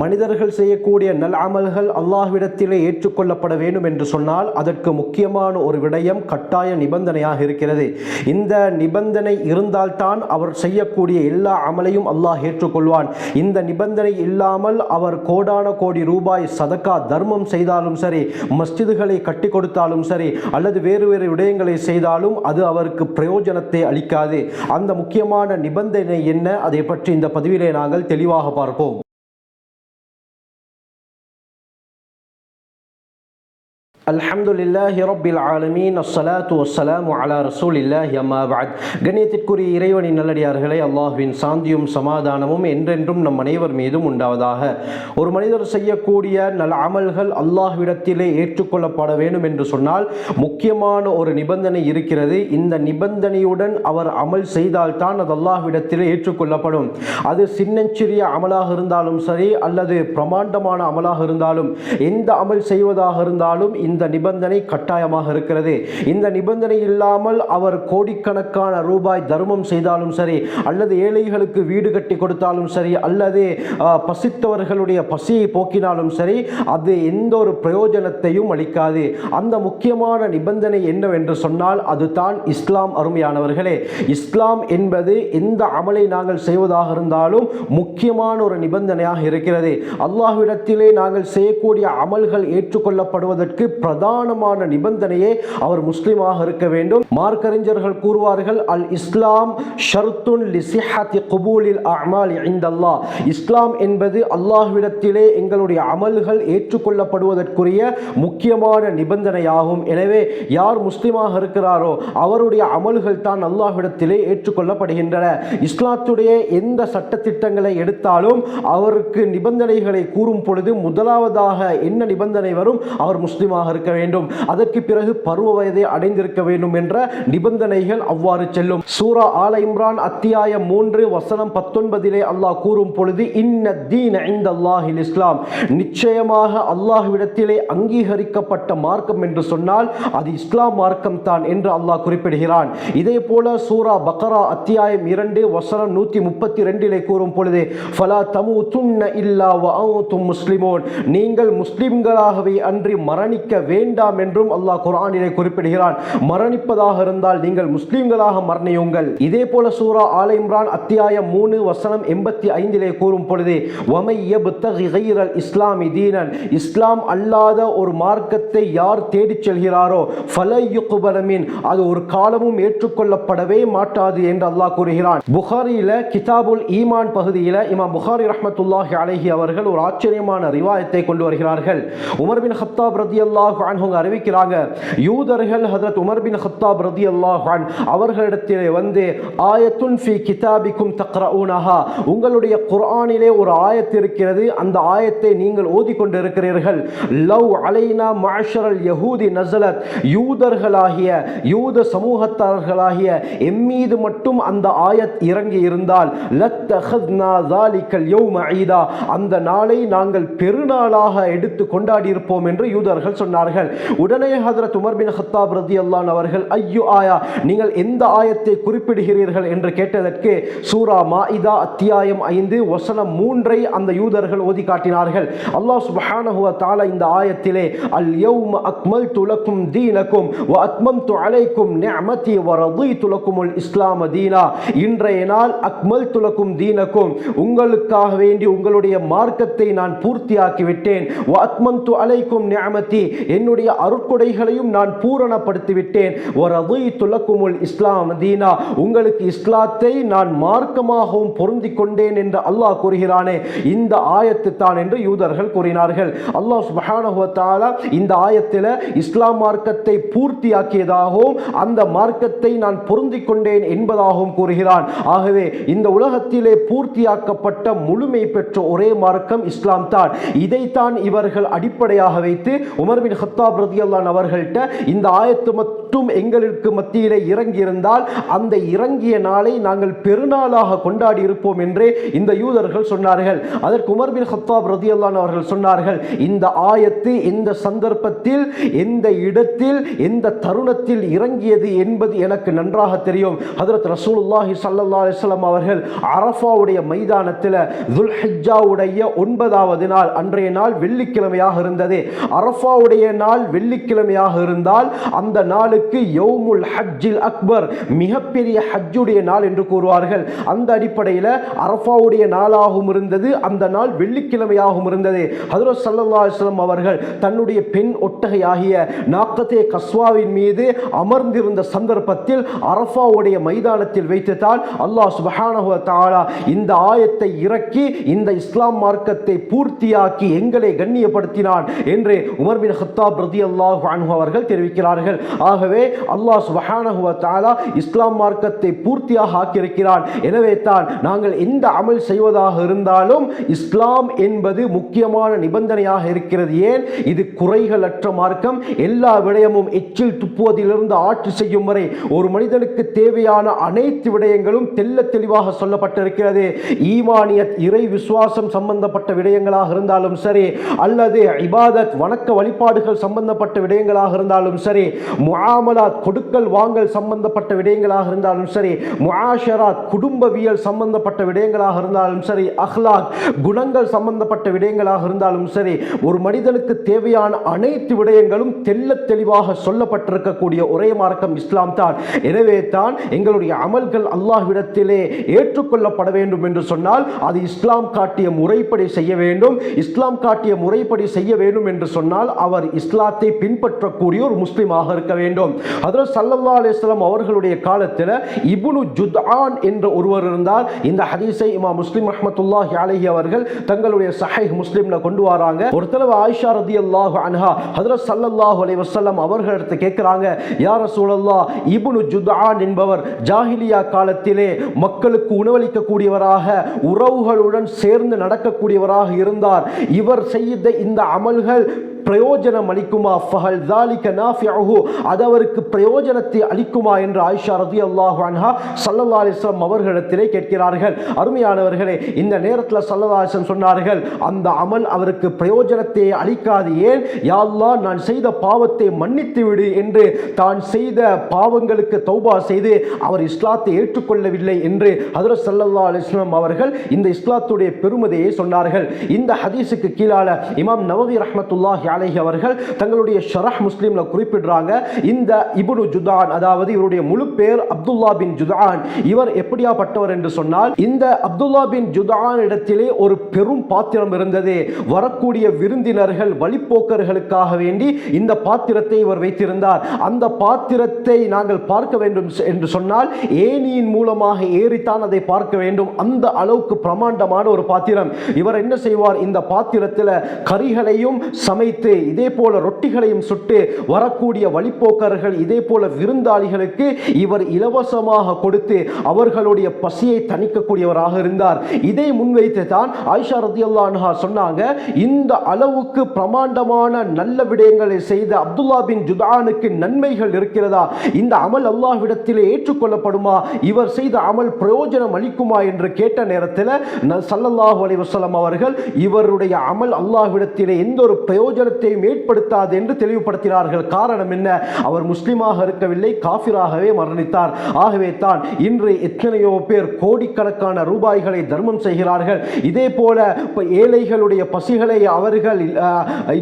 மனிதர்கள் செய்யக்கூடிய நல் அமல்கள் அல்லாஹ்விடத்திலே ஏற்றுக்கொள்ளப்பட வேண்டும் என்று சொன்னால் அதற்கு முக்கியமான ஒரு விடயம் கட்டாய நிபந்தனையாக இருக்கிறது. இந்த நிபந்தனை இருந்தால்தான் அவர் செய்யக்கூடிய எல்லா அமலையும் அல்லாஹ் ஏற்றுக்கொள்வான். இந்த நிபந்தனை இல்லாமல் அவர் கோடான கோடி ரூபாய் சதக்கா தர்மம் செய்தாலும் சரி மஸ்ஜிதுகளை கட்டி கொடுத்தாலும் சரி அல்லது வேறு வேறு விடயங்களை செய்தாலும் அது அவருக்கு பிரயோஜனத்தை அளிக்காது. அந்த முக்கியமான நிபந்தனை என்ன? அதை பற்றி இந்த பதிவிலே நாங்கள் தெளிவாக பார்ப்போம். அல்ஹம்து இல்லாஹி ரபில் ஆலமீன். அஸ்ஸலாத்து வssalamu அலா ரசூலில்லாஹி அம்மா பஅத். கண்ணியத்திற்குரிய இறைவனின் நல்லடியார்களே அல்லாஹ்வின் சாந்தியும் சமாதானமும் என்றென்றும் நம் அனைவர் மீதும் உண்டாவதாக. ஒரு மனிதர் செய்யக்கூடிய நல அமல்கள் அல்லாஹ்விடத்திலே ஏற்றுக்கொள்ளப்பட வேண்டும் என்று சொன்னால் முக்கியமான ஒரு நிபந்தனை இருக்கிறது. இந்த நிபந்தனையுடன் அவர் அமல் செய்தால்தான் அது அல்லாஹ்விடத்திலே ஏற்றுக்கொள்ளப்படும். அது சின்னஞ்சிறிய அமலாக இருந்தாலும் சரி அல்லது பிரமாண்டமான அமலாக இருந்தாலும் எந்த அமல் செய்வதாக இருந்தாலும் இந்த நிபந்தனை கட்டாயமாக இருக்கிறது. இந்த நிபந்தனை இல்லாமல் அவர் கோடிக்கணக்கான ரூபாய் தர்மம் செய்தாலும் சரி அல்லது ஏழைகளுக்கு வீடு கட்டி கொடுத்தாலும் சரி அல்லது பசித்தவர்களுடைய பசியை போக்கினாலும் சரி அது எந்த ஒரு பிரயோஜனத்தையும் அளிக்காது. அந்த முக்கியமான நிபந்தனை என்னவென்று சொன்னால் அதுதான் இஸ்லாம் அருமையானவர்களே. இஸ்லாம் என்பது எந்த அமலை நாங்கள் செய்வதாக இருந்தாலும் முக்கியமான ஒரு நிபந்தனையாக இருக்கிறது. அல்லாஹ்விடத்திலே நாங்கள் செய்யக்கூடிய அமல்கள் ஏற்றுக்கொள்ளப்படுவதற்கு பிரதானமான நிபந்தனையே அவர் முஸ்லீமாக இருக்க வேண்டும். மார்க்கறிஞர்கள் கூறுவார்கள் அல் இஸ்லாம் ஷர்துன் லிசிஹத்தி குபூலில் அமால் இந்தல்லாஹ் இஸ்லாம் என்பது அல்லாஹ்விடத்திலே எங்களுடைய அமல்கள் ஏற்றுக்கொள்ளப்படுவதற்குரிய முக்கியமான நிபந்தனையாகும். எனவே யார் முஸ்லீமாக இருக்கிறாரோ அவருடைய அமல்கள் தான் அல்லாஹ்விடத்திலே ஏற்றுக்கொள்ளப்படுகின்றன. இஸ்லாத்துடைய எந்த சட்டத்திட்டங்களை எடுத்தாலும் அவருக்கு நிபந்தனைகளை கூறும் பொழுது முதலாவதாக என்ன நிபந்தனை வரும்? அவர் முஸ்லீமாக இருக்க வேண்டும். அதற்கு பிறகு பருவ வயதை அடைந்திருக்க வேண்டும் என்ற நிபந்தனைகள் அவ்வாறு செல்லும். சூரா ஆல இம்ரான் அத்தியாயம் மூன்று வசனம் பத்தொன்பதிலே அல்லாஹ் கூறும் பொழுது இன்ன தீன் இந்த அல்லாஹில் இஸ்லாம் நிச்சயமாக அல்லாஹ்விடத்திலே அங்கீகரிக்கப்பட்ட மார்க்கம் என்று சொன்னால் அது இஸ்லாம் மார்க்கம் தான் என்று அல்லாஹ் குறிப்பிடுகிறான். இதே போல சூரா பக்ரா அத்தியாயம் இரண்டு வசனம் நூற்றி முப்பத்தி ரெண்டிலே கூறும் பொழுது ஃபலா தமு துன்ன இல்லா வஅன்தும் முஸ்லிமோன். நீங்கள் முஸ்லிம்களாகவே அன்றி மரணிக்க வேண்டாம் என்றும் அல்லாஹ் குரானிலே குறிப்பிடுகிறான். மரணிப்பதாக இருந்தால் நீங்கள் முஸ்லீம்களாக மரணியுங்கள். இதே போல சூரா ஆல இம்ரான் அத்தியாயம் மூணு வசனம் எண்பத்தி ஐந்திலே கூறும் பொழுது வமை இஸ்லாமி தீனன்? இஸ்லாம் அல்லாத ஒரு மார்க்கத்தை யார் தேடிச் செல்கிறாரோ ஃபலையுகுபலமின் அது ஒரு காலமும் ஏற்றுக்கொள்ளப்படவே மாட்டாது என்று அல்லாஹ் கூறுகிறான். புகாரியில கிதாபுல் ஈமான் பகுதியில் இமாம் புகாரி ரஹமத்துல்லாஹி அலைஹி அவர்கள் ஒரு ஆச்சரியமான ரிவாயத்தை கொண்டு வருகிறார்கள். உமர் பின் ஹத்தாப் ரதி அல்லாஹ் அவங்க அறிவிக்கிறாங்க. யூதர்கள் ஹதரத் உமர் பின் ஹத்தாப் ரதி அல்லாஹான் அவர்களிடத்தில் வந்து ஆயத்துன் ஃபி கிதாபிக்கும் தக்ரவுனஹா உங்களுடைய குர்ஆனிலே ஒரு ஆயத்து இருக்கிறது. அந்த ஆயத்தை நீங்கள் ஓதிக்கொண்டிருக்கிறீர்கள். லவ் அலைனா மாஷரல் யஹூதி நசலத். யூதர்களாகிய யூத சமூகத்தார்களாகிய எம்மீது மட்டும் அந்த ஆயத் இறங்கி இருந்தால் லத்தஹத்னா தாலிக்கல் யௌம ஈதா. அந்த நாளை நாங்கள் பெருநாளாக எடுத்து கொண்டாடி இருப்போம் என்று யூதர்கள் சொன்னார் சொன்னார்கள். உடனே ஹதரத் உமர் பின் ஹத்தாப் ரதி அல்லான் அவர்கள் ஐயோ ஆயா நீங்கள் எந்த ஆயத்தை குறிப்பிடுகிறீர்கள்? என்று கேட்டதற்கு சூரா மாஇதா அத்தியாயம் ஐந்து வசனம் மூன்றை அந்த யூதர்கள் ஓதி காட்டினார்கள். அல்லாஹ் சுப்ஹானஹு தால இந்த ஆயத்திலே அல் யௌம அக்மல் துலக்கும் தீனக்கும் வ அத்மம் அலைக்கும் நிஅமதி வ ரதீது லக்குமுல் இஸ்லாம தீனா. இன்றைய நாள் அக்மல் துலக்கும் தீனக்கும் உங்களுக்காக வேண்டி உங்களுடைய மார்க்கத்தை நான் பூர்த்தியாக்கிவிட்டேன். வ அத்மம்து அலைக்கும் நிஅமதி என்னுடைய அருட்கொடைகளையும் நான் பூரணப்படுத்திவிட்டேன். விட்டேன் வ ரதீது தீனா. உங்களுக்கு இஸ்லாத்தை நான் மார்க்கமாகவும் பொருந்திக் கொண்டேன் என்று அல்லாஹ் கூறுகிறானே. இந்த ஆயத்து தான் என்று யூதர்கள் கூறினார்கள். அல்லாஹ் சுப்ஹானஹு இந்த ஆயத்தில் இஸ்லாம் மார்க்கத்தை பூர்த்தியாக்கியதாகவும் அந்த மார்க்கத்தை நான் பொருந்திக் கொண்டேன் என்பதாகவும் கூறுகிறான். ஆகவே இந்த உலகத்திலே பூர்த்தியாக்கப்பட்ட முழுமை பெற்ற ஒரே மார்க்கம் இஸ்லாம் தான் இதைத்தான் இவர்கள் அடிப்படையாக வைத்து உமர்பின் ஹத்தாப் ரதியல்லான் அவர்கள்ட்ட இந்த ஆயத்து மத்- எங்களுக்கு மத்தியிலே இறங்கியிருந்தால் அந்த இறங்கிய நாளை நாங்கள் பெருநாளாக கொண்டாடி இருப்போம் என்றே இந்த யூதர்கள் சொன்னார்கள். அதற்கு உமர் பின் ஹத்தாப் ரதி அல்லான் அவர்கள் சொன்னார்கள் இந்த ஆயத்து எந்த சந்தர்ப்பத்தில் எந்த இடத்தில் எந்த தருணத்தில் இறங்கியது என்பது எனக்கு நன்றாக தெரியும். ஹதரத் ரசூலுல்லாஹி சல்லா அலிஸ்லாம் அவர்கள் அரஃபாவுடைய மைதானத்தில் துல்ஹிஜாவுடைய ஒன்பதாவது நாள் அன்றைய நாள் வெள்ளிக்கிழமையாக இருந்தது. அரஃபாவுடைய நாள் வெள்ளிக்கிழமையாக இருந்தால் அந்த நாளுக்கு அவர்களுக்கு யௌமுல் ஹஜ்ஜில் அக்பர் மிகப்பெரிய ஹஜ்ஜுடைய நாள் என்று கூறுவார்கள். அந்த அடிப்படையில் அரஃபாவுடைய நாளாகவும் இருந்தது அந்த நாள் வெள்ளிக்கிழமையாகவும் இருந்தது. ஹதரத் சல்லல்லா அலிஸ்லாம் அவர்கள் தன்னுடைய பெண் ஒட்டகையாகிய நாக்கத்தே கஸ்வாவின் மீது அமர்ந்திருந்த சந்தர்ப்பத்தில் அரஃபாவுடைய மைதானத்தில் வைத்துத்தான் அல்லாஹ் சுபஹானஹு தாலா இந்த ஆயத்தை இறக்கி இந்த இஸ்லாம் மார்க்கத்தை பூர்த்தியாக்கி எங்களை கண்ணியப்படுத்தினான் என்று உமர் பின் ஹத்தாப் ரதியல்லாஹு அன்ஹு அவர்கள் தெரிவிக்கிறார்கள். ஆக ஆகவே அல்லாஹ் சுபஹானஹு தாலா இஸ்லாம் மார்க்கத்தை பூர்த்தியாக ஆக்கியிருக்கிறான். எனவே தான் நாங்கள் எந்த அமல் செய்வதாக இருந்தாலும் இஸ்லாம் என்பது முக்கியமான நிபந்தனையாக இருக்கிறது. ஏன்? இது குறைகளற்ற மார்க்கம். எல்லா விடயமும் எச்சில் துப்புவதிலிருந்து ஆட்சி செய்யும் வரை ஒரு மனிதனுக்கு தேவையான அனைத்து விடயங்களும் தெல்ல தெளிவாக சொல்லப்பட்டிருக்கிறது. ஈமானியத் இறை விசுவாசம் சம்பந்தப்பட்ட விடயங்களாக இருந்தாலும் சரி அல்லது இபாதத் வணக்க வழிபாடுகள் சம்பந்தப்பட்ட விடயங்களாக இருந்தாலும் சரி முஆமலாத் கொடுக்கல் வாங்கல் சம்பந்தப்பட்ட விடயங்களாக இருந்தாலும் சரி முஆஷராத் குடும்பவியல் சம்பந்தப்பட்ட விடயங்களாக இருந்தாலும் சரி அஹ்லாக் குணங்கள் சம்பந்தப்பட்ட விடயங்களாக இருந்தாலும் சரி ஒரு மனிதனுக்கு தேவையான அனைத்து விடயங்களும் தெல்ல தெளிவாக சொல்லப்பட்டிருக்கக்கூடிய ஒரே மார்க்கம் இஸ்லாம் தான். எனவே தான் எங்களுடைய அமல்கள் அல்லாஹ்விடத்திலே ஏற்றுக்கொள்ளப்பட வேண்டும் என்று சொன்னால் அது இஸ்லாம் காட்டிய முறைப்படி செய்ய வேண்டும். இஸ்லாம் காட்டிய முறைப்படி செய்ய வேண்டும் என்று சொன்னால் அவர் இஸ்லாத்தை பின்பற்றக்கூடிய ஒரு முஸ்லீமாக இருக்க வேண்டும். அதில் சல்லல்லா அலிஸ்லாம் அவர்களுடைய காலத்தில் இபுனு ஜுத்ஆன் என்ற ஒருவர் இருந்தால் இந்த ஹதீஸை இமா முஸ்லிம் ரஹ்மத்துல்லாஹி அலைஹி அவர்கள் தங்களுடைய சஹை முஸ்லிம்ல கொண்டு வராங்க. ஒரு தடவை ஆயிஷா ரதியல்லாஹு அன்ஹா ஹஜ்ரத் ஸல்லல்லாஹு அலைஹி வஸல்லம் அவர்களிடத்து கேட்குறாங்க யார் சூழல்லா இபுனு ஜுத்ஆன் என்பவர் ஜாஹிலியா காலத்திலே மக்களுக்கு உணவளிக்கக்கூடியவராக உறவுகளுடன் சேர்ந்து நடக்கக்கூடியவராக இருந்தார். இவர் செய்த இந்த அமல்கள் பிரயோஜனம் அளிக்குமா? ஃபஹல் தாலிக நாஃபியஹு அது அவருக்கு பிரயோஜனத்தை அளிக்குமா என்று ஆயிஷா ரதியல்லாஹு அன்ஹா சல்லல்லா அலிஸ்லாம் அவர்களிடத்திலே கேட்கிறார்கள். அருமையானவர்களே இந்த நேரத்தில் சல்லல்லா அலிஸ்லாம் சொன்னார்கள் அந்த அமல் அவருக்கு பிரயோஜனத்தை அளிக்காது ஏன்? யா அல்லாஹ் நான் செய்த பாவத்தை மன்னித்து விடு என்று தான் செய்த பாவங்களுக்கு தௌபா செய்து அவர் இஸ்லாத்தை ஏற்றுக்கொள்ளவில்லை என்று ஹதரத் சல்லல்லா அலிஸ்லாம் அவர்கள் இந்த இஸ்லாத்துடைய பெருமதியை சொன்னார்கள். இந்த ஹதீஸுக்கு கீழால இமாம் நவவி ரஹமத்துல்லாஹி அலைஹி அவர்கள் தங்களுடைய ஷரஹ் முஸ்லீமில் குறிப்பிடுறாங்க. இந்த இபுனு ஜுதான் அதாவது இவருடைய முழு பேர் அப்துல்லா பின் ஜுதான். இவர் எப்படியாப்பட்டவர் என்று சொன்னால் இந்த அப்துல்லா பின் ஜுதான் இடத்திலே ஒரு பெரும் பாத்திரம் இருந்தது. வரக்கூடிய விருந்தினர்கள் வழிப்போக்கர்களுக்காக வேண்டி இந்த பாத்திரத்தை இவர் வைத்திருந்தார். அந்த பாத்திரத்தை நாங்கள் பார்க்க வேண்டும் என்று சொன்னால் ஏனியின் மூலமாக ஏறித்தான் அதை பார்க்க வேண்டும். அந்த அளவுக்கு பிரமாண்டமான ஒரு பாத்திரம். இவர் என்ன செய்வார்? இந்த பாத்திரத்தில் கறிகளையும் சமைத்து இதே போல ரொட்டிகளையும் சுட்டு வரக்கூடிய வழிப்போக்கர்கள் இதே போல விருந்தாளிகளுக்கு இவர் இலவசமாக கொடுத்து அவர்களுடைய பசியை தணிக்கக்கூடியவராக இருந்தார். இதை முன்வைத்து தான் ஆயிஷா ரத்தியல்லான்ஹா சொன்னாங்க இந்த அளவுக்கு பிரமாண்டமான நல்ல விடயங்களை செய்த அப்துல்லா பின் ஜுதானுக்கு நன்மைகள் இருக்கிறதா? இந்த அமல் அல்லாஹ்விடத்திலே ஏற்றுக்கொள்ளப்படுமா? இவர் செய்த அமல் பிரயோஜனம் அளிக்குமா என்று கேட்ட நேரத்தில் சல்லல்லாஹு அலி வசலம் அவர்கள் இவருடைய அமல் அல்லாஹ்விடத்திலே எந்த ஒரு பிரயோஜனத்தை பிரயோஜனத்தையும் ஏற்படுத்தாது என்று தெளிவுபடுத்தினார்கள். காரணம் என்ன? அவர் முஸ்லிமாக இருக்கவில்லை காஃபிராகவே மரணித்தார். ஆகவே தான் இன்று எத்தனையோ பேர் கோடிக்கணக்கான ரூபாய்களை தர்மம் செய்கிறார்கள். இதே போல ஏழைகளுடைய பசிகளை அவர்கள்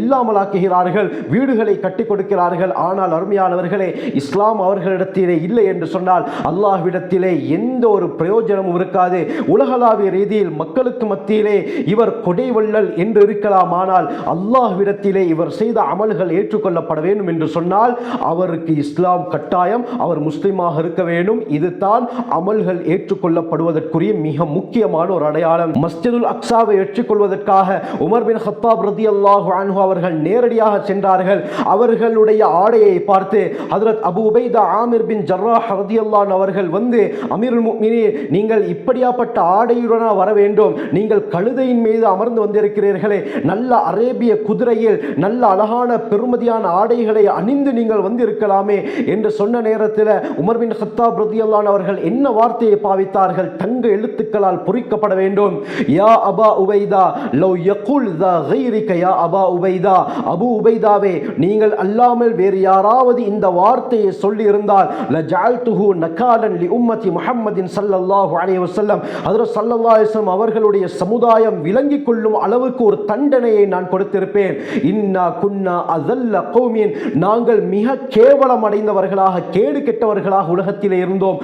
இல்லாமலாக்குகிறார்கள் வீடுகளை கட்டி கொடுக்கிறார்கள். ஆனால் அருமையானவர்களே இஸ்லாம் அவர்களிடத்திலே இல்லை என்று சொன்னால் அல்லாஹ்விடத்திலே எந்த ஒரு பிரயோஜனமும் இருக்காது. உலகளாவிய ரீதியில் மக்களுக்கு மத்தியிலே இவர் கொடைவள்ளல் என்று இருக்கலாம். ஆனால் அல்லாஹ்விடத்திலே இவர் செய்த அமல்கள் ஏற்றுக்கொள்ளப்பட வேண்டும் என்று சொன்னால் அவருக்கு இஸ்லாம் கட்டாயம் அவர் முஸ்லீமாக இருக்க வேண்டும். இதுதான் அமல்கள் ஏற்றுக்கொள்ளப்படுவதற்குரிய மிக முக்கியமான ஒரு அடையாளம். மஸ்ஜிதுல் அக்ஸாவை ஏற்றுக்கொள்வதற்காக உமர் பின் ஹத்தாப் ரதியல்லாஹு அன்ஹு அவர்கள் நேரடியாக சென்றார்கள். அவர்களுடைய ஆடையை பார்த்து ஹதரத் அபு உபைதா ஆமிர் பின் ஜர்ராஹ் ரதியல்லான் அவர்கள் வந்து அமீருல் முஃமினீன் நீங்கள் இப்படியாப்பட்ட ஆடையுடனா வர வேண்டும். நீங்கள் கழுதையின் மீது அமர்ந்து வந்திருக்கிறீர்களே. நல்ல அரேபிய குதிரையில் நல்ல அழகான பெருமதியான ஆடைகளை அணிந்து நீங்கள் வந்து இருக்கலாமே என்று சொன்ன நேரத்தில் உமர் பின் ஹத்தாப் ரதியல்லான் அவர்கள் என்ன வார்த்தையை பாவித்தார்கள்? தங்க எழுத்துக்களால் பொறிக்கப்பட வேண்டும். யா அபா உபைதா லவ் யகுல் த கைரிக யா அபா உபைதா. அபு உபைதாவே நீங்கள் அல்லாமல் வேறு யாராவது இந்த வார்த்தையை சொல்லி இருந்தால் லஜஅல்துஹு நகாலன் லி உம்மதி முஹம்மதின் சல்லல்லாஹு அலைய வசல்லம் அதில் ஸல்லல்லாஹு அவர்களுடைய சமுதாயம் விளங்கிக் கொள்ளும் அளவுக்கு ஒரு தண்டனையை நான் கொடுத்திருப்பேன். இன்னா குன்னா அதல்ல கௌமின். நாங்கள் மிக கேவலம் அடைந்தவர்களாக கேடு கெட்டவர்களாக உலகத்திலே இருந்தோம்.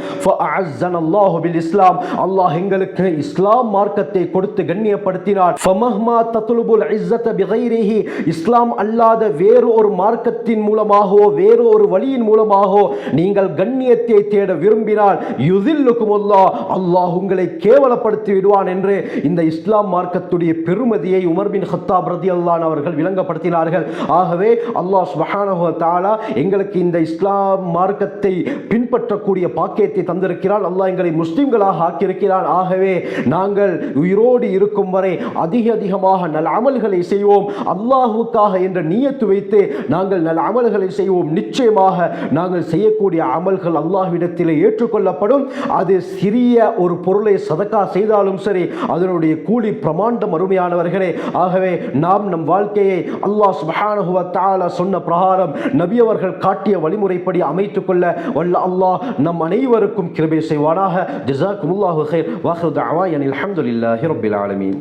இஸ்லாம் அல்லாஹ் எங்களுக்கு இஸ்லாம் மார்க்கத்தை கொடுத்து கண்ணியப்படுத்தினார் ஃபமஹ்மா தத்லுபுல் இஸ்ஸத பிகைரிஹி. இஸ்லாம் அல்லாத வேறு ஒரு மார்க்கத்தின் மூலமாகவோ வேறு ஒரு வழியின் மூலமாகவோ நீங்கள் கண்ணியத்தை தேட விரும்பினால் யுதில்லுக்கும் அல்லாஹ் அல்லாஹ் உங்களை கேவலப்படுத்தி விடுவான் என்று இந்த இஸ்லாம் மார்க்கத்துடைய பெருமதியை உமர் பின் ஹத்தாப் ரதியல்லான் அவர்கள் விளங்கப்படுத்த விளங்கப்படுத்தினார்கள் ஆகவே அல்லாஹ் சுபஹானஹு தாலா எங்களுக்கு இந்த இஸ்லாம் மார்க்கத்தை பின்பற்றக்கூடிய பாக்கியத்தை தந்திருக்கிறான் அல்லாஹ் எங்களை முஸ்லீம்களாக ஆக்கியிருக்கிறான் ஆகவே நாங்கள் உயிரோடு இருக்கும் வரை அதிக அதிகமாக நல் அமல்களை செய்வோம். அல்லாஹுக்காக என்ற நீயத்து வைத்து நாங்கள் நல் அமல்களை செய்வோம். நிச்சயமாக நாங்கள் செய்யக்கூடிய அமல்கள் அல்லாஹ்விடத்தில் ஏற்றுக்கொள்ளப்படும். அது சிறிய ஒரு பொருளை சதக்கா செய்தாலும் சரி அதனுடைய கூலி பிரமாண்டம் அருமையானவர்களே. ஆகவே நாம் நம் வாழ்க்கையை அல்லாஹ் சுப்ஹானஹு சொன்ன பிரகாரம் நபி அவர்கள் காட்டிய வழிமுறைப்படி அமைத்துக் கொள்ள வல்ல அல்லாஹ் நம் அனைவருக்கும் கிருபை செய்வானாக. ஜஸாக்குமுல்லாஹு ஹைர் வசுதாமா எனில் அல்ஹம்துலில்லாஹி ரப்பில் ஆலமீன்.